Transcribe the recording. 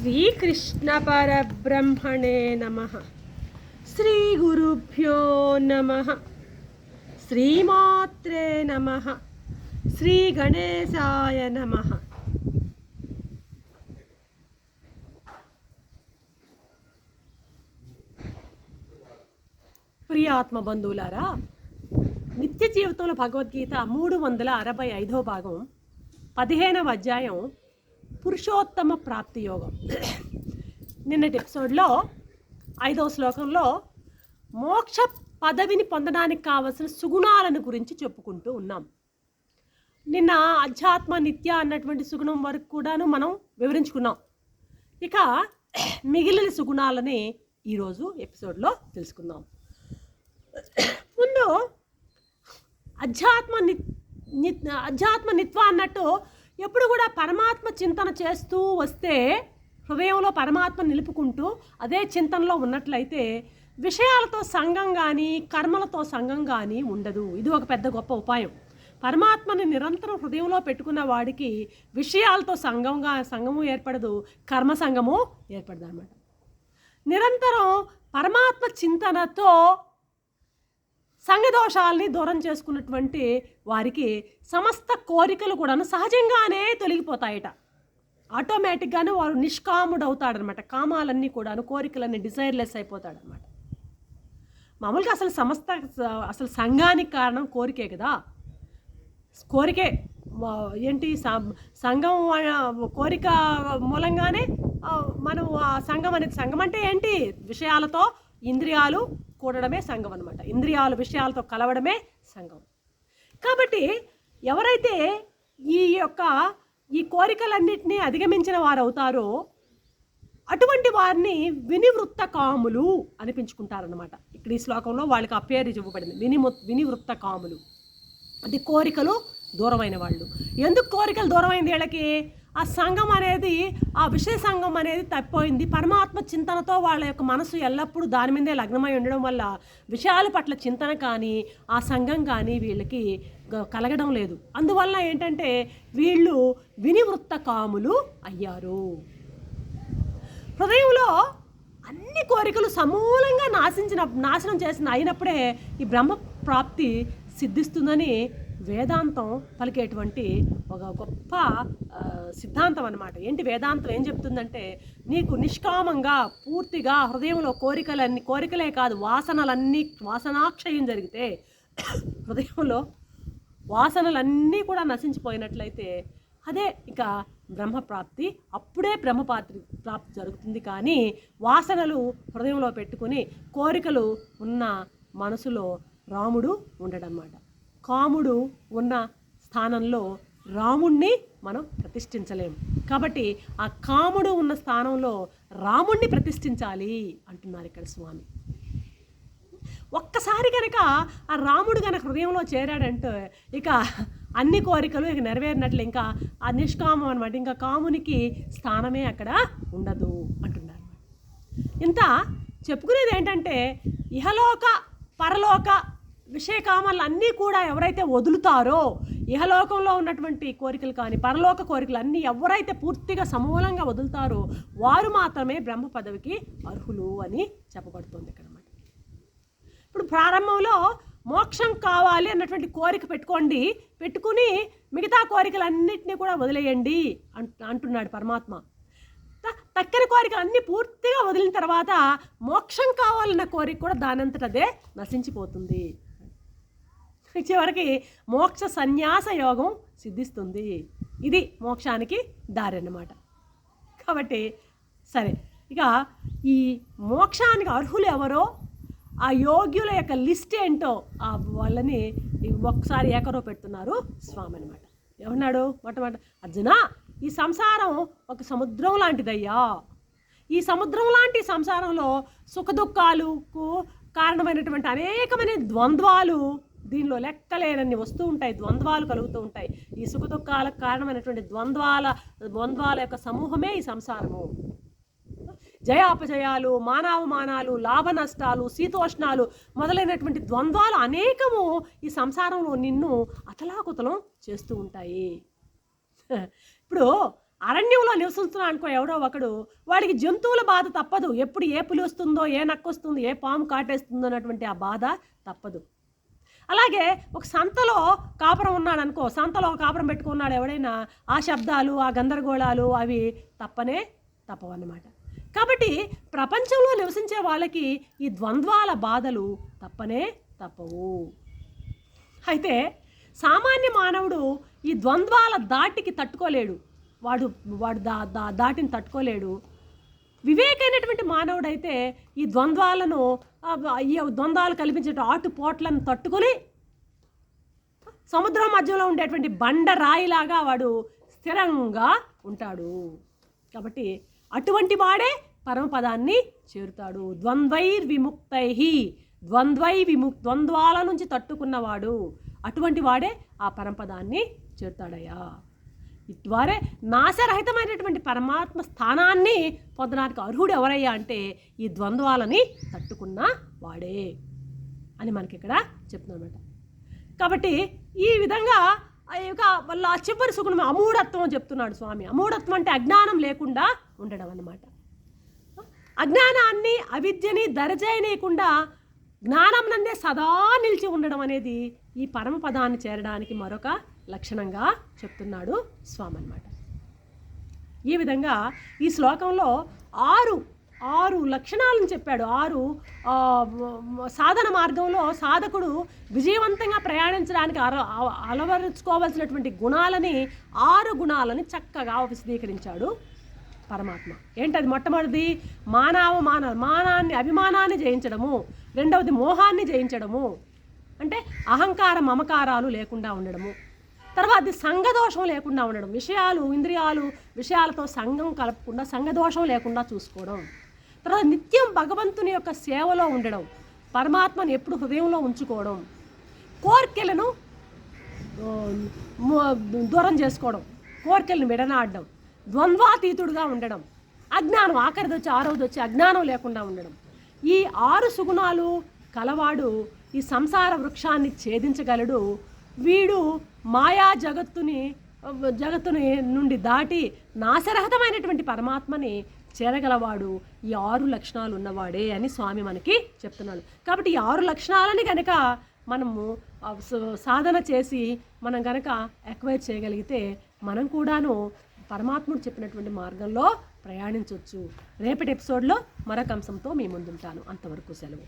శ్రీకృష్ణపరబ్రహ్మణే నమ. శ్రీగురుభ్యో నమ. శ్రీమాత్రే నమ. శ్రీగణేశాయ నమ. ప్రియాత్మ బంధువులారా నిత్య జీవితంలో భగవద్గీత మూడు వందల అరవై ఐదో భాగం పదిహేనవ అధ్యాయం పురుషోత్తమ ప్రాప్తి యోగం. నిన్నటి ఎపిసోడ్లో ఐదవ శ్లోకంలో మోక్ష పదవిని పొందడానికి కావలసిన సుగుణాలను గురించి చెప్పుకుంటూ ఉన్నాం. నిన్న అధ్యాత్మ నిత్య అన్నటువంటి సుగుణం వరకు కూడాను మనం వివరించుకున్నాం. ఇక మిగిలిన సుగుణాలని ఈరోజు ఎపిసోడ్లో తెలుసుకుందాం. ముందు అధ్యాత్మ ని ని- అధ్యాత్మ నిత్వ అన్నట్టు ఎప్పుడు కూడా పరమాత్మ చింతన చేస్తూ వస్తే హృదయంలో పరమాత్మ నిలుపుకుంటూ అదే చింతనలో ఉన్నట్లయితే విషయాలతో సంఘం కానీ కర్మలతో సంఘం కానీ ఉండదు. ఇది ఒక పెద్ద గొప్ప ఉపాయం. పరమాత్మని నిరంతరం హృదయంలో పెట్టుకున్న వాడికి విషయాలతో సంఘంగా సంఘము ఏర్పడదు కర్మ సంఘము ఏర్పడదు అనమాట నిరంతరం పరమాత్మ చింతనతో సంఘదోషాలని దూరం చేసుకున్నటువంటి వారికి సమస్త కోరికలు కూడాను సహజంగానే తొలగిపోతాయట. ఆటోమేటిక్గానే వారు నిష్కాముడు అవుతాడనమాట కామాలన్నీ కూడాను కోరికలన్నీ డిజైర్లెస్ అయిపోతాడనమాట. మామూలుగా అసలు సమస్త అసలు సంఘానికి కారణం కోరికే కదా. కోరికే ఏంటి సం- సంఘం కోరిక మూలంగానే మనం ఆ సంఘం అనేది సంఘం అంటే ఏంటి? విషయాలతో ఇంద్రియాలు కూడడమే సంఘం అనమాట ఇంద్రియాల విషయాలతో కలవడమే సంఘం. కాబట్టి ఎవరైతే ఈ యొక్క ఈ కోరికలన్నింటినీ అధిగమించిన వారు అవుతారో అటువంటి వారిని వినివృత్త కాములు అనిపించుకుంటారనమాట ఇక్కడ ఈ శ్లోకంలో వాళ్ళకి ఆ పేరు ఇవ్వబడింది. వినిము వినివృత్త కాములు. అది కోరికలు దూరమైన వాళ్ళు. ఎందుకు కోరికలు దూరమైంది వీళ్ళకి? ఆ సంఘం అనేది ఆ విషయ సంఘం అనేది తప్పిపోయింది. పరమాత్మ చింతనతో వాళ్ళ యొక్క మనసు ఎల్లప్పుడూ దాని మీదే లగ్నమై ఉండడం వల్ల విషయాల పట్ల చింతన కానీ ఆ సంఘం కానీ వీళ్ళకి కలగడం లేదు. అందువల్ల ఏంటంటే వీళ్ళు వినివృత్త కాములు అయ్యారు. హృదయంలో అన్ని కోరికలు సమూలంగా నాశించిన నాశనం చేసిన అయినప్పుడే ఈ బ్రహ్మ ప్రాప్తి సిద్ధిస్తుందని వేదాంతం పలికేటువంటి ఒక గొప్ప సిద్ధాంతం అన్నమాట. ఏంటి వేదాంతం ఏం చెప్తుందంటే నీకు నిష్కామంగా పూర్తిగా హృదయంలో కోరికలన్నీ కోరికలే కాదు వాసనలన్నీ వాసనాక్షయం జరిగితే హృదయంలో వాసనలన్నీ కూడా నశించిపోయినట్లయితే అదే ఇక బ్రహ్మప్రాప్తి అప్పుడే బ్రహ్మపాత్రి ప్రాప్తి జరుగుతుంది. కానీ వాసనలు హృదయంలో పెట్టుకుని కోరికలు ఉన్న మనసులో రాముడు ఉండడన్నమాట. కాముడు ఉన్న స్థానంలో రాముణ్ణి మనం ప్రతిష్ఠించలేం. కాబట్టి ఆ కాముడు ఉన్న స్థానంలో రాముణ్ణి ప్రతిష్ఠించాలి అంటున్నారు ఇక్కడ స్వామి. ఒక్కసారి కనుక ఆ రాముడు కనుక హృదయంలో చేరాడంటే ఇక అన్ని కోరికలు ఇక నెరవేరినట్లు ఇంకా ఆ నిష్కామం అనమాట ఇంకా కామునికి స్థానమే అక్కడ ఉండదు అంటున్నారు. ఇంత చెప్పుకునేది ఏంటంటే ఇహలోక పరలోక విషయకామాలు అన్నీ కూడా ఎవరైతే వదులుతారో ఇహలోకంలో ఉన్నటువంటి కోరికలు కానీ పరలోక కోరికలు అన్నీ ఎవరైతే పూర్తిగా సమూలంగా వదులుతారో వారు మాత్రమే బ్రహ్మ పదవికి అర్హులు అని చెప్పబడుతుంది ఇక్కడ అన్నమాట. ఇప్పుడు ప్రారంభంలో మోక్షం కావాలి అన్నటువంటి కోరిక పెట్టుకోండి పెట్టుకుని మిగతా కోరికలన్నింటినీ కూడా వదిలేయండి అంటు అంటున్నాడు పరమాత్మ. త- తక్కిన కోరికలు అన్నీ పూర్తిగా వదిలిన తర్వాత మోక్షం కావాలన్న కోరిక కూడా దానంతట అదే నశించిపోతుంది. చివరికి మోక్ష సన్యాస యోగం సిద్ధిస్తుంది. ఇది మోక్షానికి దారి అన్నమాట కాబట్టి సరే ఇక ఈ మోక్షానికి అర్హులు ఎవరో ఆ యోగ్యుల యొక్క లిస్ట్ ఏంటో ఆ వాళ్ళని ఒక్కసారి ఏకరో పెడుతున్నారు స్వామి అనమాట ఏమన్నాడు మొట్టమొదట అర్జున ఈ సంసారం ఒక సముద్రం లాంటిదయ్యా. ఈ సముద్రం లాంటి సంసారంలో సుఖదుఖాలకు కారణమైనటువంటి అనేకమైన ద్వంద్వాలు దీనిలో లెక్కలేనన్ని వస్తూ ఉంటాయి ద్వంద్వాలు కలుగుతూ ఉంటాయి. ఈ సుఖదుఖాలకు కారణమైనటువంటి ద్వంద్వాల ద్వంద్వాల యొక్క సమూహమే ఈ సంసారము. జయాపజయాలు మానావమానాలు లాభ నష్టాలు శీతోష్ణాలు మొదలైనటువంటి ద్వంద్వాలు అనేకము ఈ సంసారంలో నిన్ను అతలాకుతలం చేస్తూ ఉంటాయి. ఇప్పుడు అరణ్యంలో నివసిస్తున్నా అనుకో ఎవడో ఒకడు వాడికి జంతువుల బాధ తప్పదు. ఎప్పుడు ఏ పులి వస్తుందో ఏ నక్కొస్తుందో ఏ పాము కాటేస్తుందో అన్నటువంటి ఆ బాధ తప్పదు. అలాగే ఒక సంతలో కాపురం ఉన్నాడు అనుకో సంతలో కాపురం పెట్టుకున్నాడు ఎవడైనా ఆ శబ్దాలు ఆ గందరగోళాలు అవి తప్పనే తప్పవన్నమాట కాబట్టి ప్రపంచంలో నివసించే వాళ్ళకి ఈ ద్వంద్వాల బాధలు తప్పనే తప్పవు. అయితే సామాన్య మానవుడు ఈ ద్వంద్వాల దాటికి తట్టుకోలేడు. వాడు వాడు దా దా దాటిని తట్టుకోలేడు. వివేకైనటువంటి మానవుడైతే ఈ ద్వంద్వాలను ఈ ద్వంద్వాలు కల్పించే ఆటుపోట్లను తట్టుకొని సముద్రం మధ్యలో ఉండేటువంటి బండ రాయిలాగా వాడు స్థిరంగా ఉంటాడు. కాబట్టి అటువంటి వాడే పరమపదాన్ని చేరుతాడు. ద్వంద్వైర్ విముక్తై ద్వంద్వై విముక్ ద్వంద్వాల నుంచి తట్టుకున్నవాడు. అటువంటి వాడే ఆ పరమపదాన్ని చేరుతాడయ్యా. ఇటువారే నాశరహితమైనటువంటి పరమాత్మ స్థానాన్ని పొందడానికి అర్హుడు ఎవరయ్యా అంటే ఈ ద్వంద్వాలని తట్టుకున్న వాడే అని మనకి ఇక్కడ చెప్తున్నమాట కాబట్టి ఈ విధంగా ఆ యొక్క వాళ్ళ చివరి సుగుణం అమూఢత్వం అని చెప్తున్నాడు స్వామి. అమూఢత్వం అంటే అజ్ఞానం లేకుండా ఉండడం అన్నమాట. అజ్ఞానాన్ని అవిద్యని దరచేయనీయకుండా జ్ఞానం నందే సదా నిలిచి ఉండడం అనేది ఈ పరమపదాన్ని చేరడానికి మరొక లక్షణంగా చెప్తున్నాడు స్వామి అన్నమాట ఈ విధంగా ఈ శ్లోకంలో ఆరు ఆరు లక్షణాలను చెప్పాడు. ఆరు సాధన మార్గంలో సాధకుడు విజయవంతంగా ప్రయాణించడానికి అర అలవరుచుకోవాల్సినటువంటి గుణాలని ఆరు గుణాలని చక్కగా విశదీకరించాడు పరమాత్మ. ఏంటది మొట్టమొదటిది? మానవ మాన మానాన్ని అభిమానాన్ని జయించడము. రెండవది మోహాన్ని జయించడము. అంటే అహంకార మమకారాలు లేకుండా ఉండడము. తర్వాత సంఘదోషం లేకుండా ఉండడం. విషయాలు ఇంద్రియాలు విషయాలతో సంఘం కలపకుండా సంఘదోషం లేకుండా చూసుకోవడం. తర్వాత నిత్యం భగవంతుని యొక్క సేవలో ఉండడం. పరమాత్మను ఎప్పుడు హృదయంలో ఉంచుకోవడం. కోర్కెలను దూరం చేసుకోవడం. కోరికలను విడనాడడం. ద్వంద్వాతీతుడుగా ఉండడం. అజ్ఞానం ఆఖరిది వచ్చి ఆరోది వచ్చి అజ్ఞానం లేకుండా ఉండడం. ఈ ఆరు సుగుణాలు కలవాడు ఈ సంసార వృక్షాన్ని ఛేదించగలడు వీడు మాయా జగత్తుని జగత్తుని నుండి దాటి నాశరహితమైనటువంటి పరమాత్మని చేరగలవాడు. ఈ ఆరు లక్షణాలు ఉన్నవాడే అని స్వామి మనకి చెప్తున్నాడు. కాబట్టి ఈ ఆరు లక్షణాలని కనుక మనము సాధన చేసి మనం కనుక ఎక్వైర్ చేయగలిగితే మనం కూడాను పరమాత్ముడు చెప్పినటువంటి మార్గంలో ప్రయాణించవచ్చు రేపటి ఎపిసోడ్లో మరొక అంశంతో మీ ముందుంటాను. అంతవరకు సెలవు.